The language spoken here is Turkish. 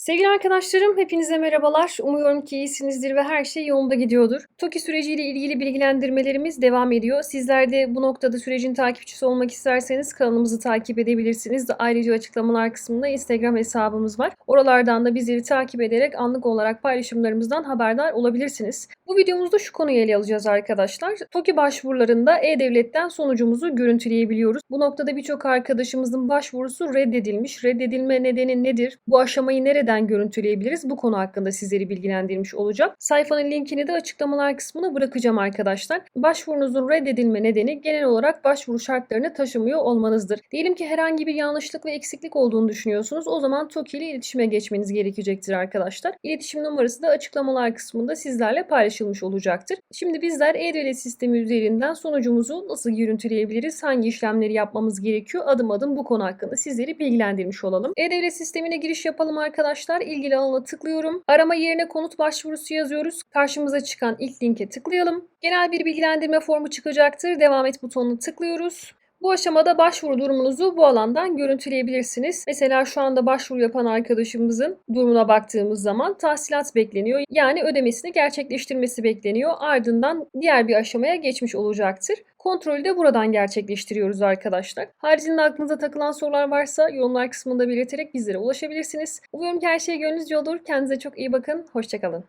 Sevgili arkadaşlarım, hepinize merhabalar. Umuyorum ki iyisinizdir ve her şey yolunda gidiyordur. TOKİ süreciyle ilgili bilgilendirmelerimiz devam ediyor. Sizler de bu noktada sürecin takipçisi olmak isterseniz kanalımızı takip edebilirsiniz. Ayrıca açıklamalar kısmında Instagram hesabımız var. Oralardan da bizleri takip ederek anlık olarak paylaşımlarımızdan haberdar olabilirsiniz. Bu videomuzda şu konuyu ele alacağız arkadaşlar. TOKİ başvurularında E-Devlet'ten sonucumuzu görüntüleyebiliyoruz. Bu noktada birçok arkadaşımızın başvurusu reddedilmiş. Reddedilme nedeni nedir? Bu aşamayı nereden görüntüleyebiliriz? Bu konu hakkında sizleri bilgilendirmiş olacağım. Sayfanın linkini de açıklamalar kısmına bırakacağım arkadaşlar. Başvurunuzun reddedilme nedeni genel olarak başvuru şartlarını taşımıyor olmanızdır. Diyelim ki herhangi bir yanlışlık ve eksiklik olduğunu düşünüyorsunuz. O zaman TOKİ ile iletişime geçmeniz gerekecektir arkadaşlar. İletişim numarası da açıklamalar kısmında sizlerle paylaşılmış olacaktır. Şimdi bizler E-Devlet sistemi üzerinden sonucumuzu nasıl görüntüleyebiliriz? Hangi işlemleri yapmamız gerekiyor? Adım adım bu konu hakkında sizleri bilgilendirmiş olalım. E-Devlet sistemine giriş yapalım arkadaşlar. İlgili alana tıklıyorum. Arama yerine konut başvurusu yazıyoruz. Karşımıza çıkan ilk linke tıklayalım. Genel bir bilgilendirme formu çıkacaktır. Devam et butonuna tıklıyoruz. Bu aşamada başvuru durumunuzu bu alandan görüntüleyebilirsiniz. Mesela şu anda başvuru yapan arkadaşımızın durumuna baktığımız zaman tahsilat bekleniyor. Yani ödemesini gerçekleştirmesi bekleniyor. Ardından diğer bir aşamaya geçmiş olacaktır. Kontrolü de buradan gerçekleştiriyoruz arkadaşlar. Haricinde aklınıza takılan sorular varsa yorumlar kısmında belirterek bizlere ulaşabilirsiniz. Umuyorum ki her şey gönlünüzce olur. Kendinize çok iyi bakın. Hoşçakalın.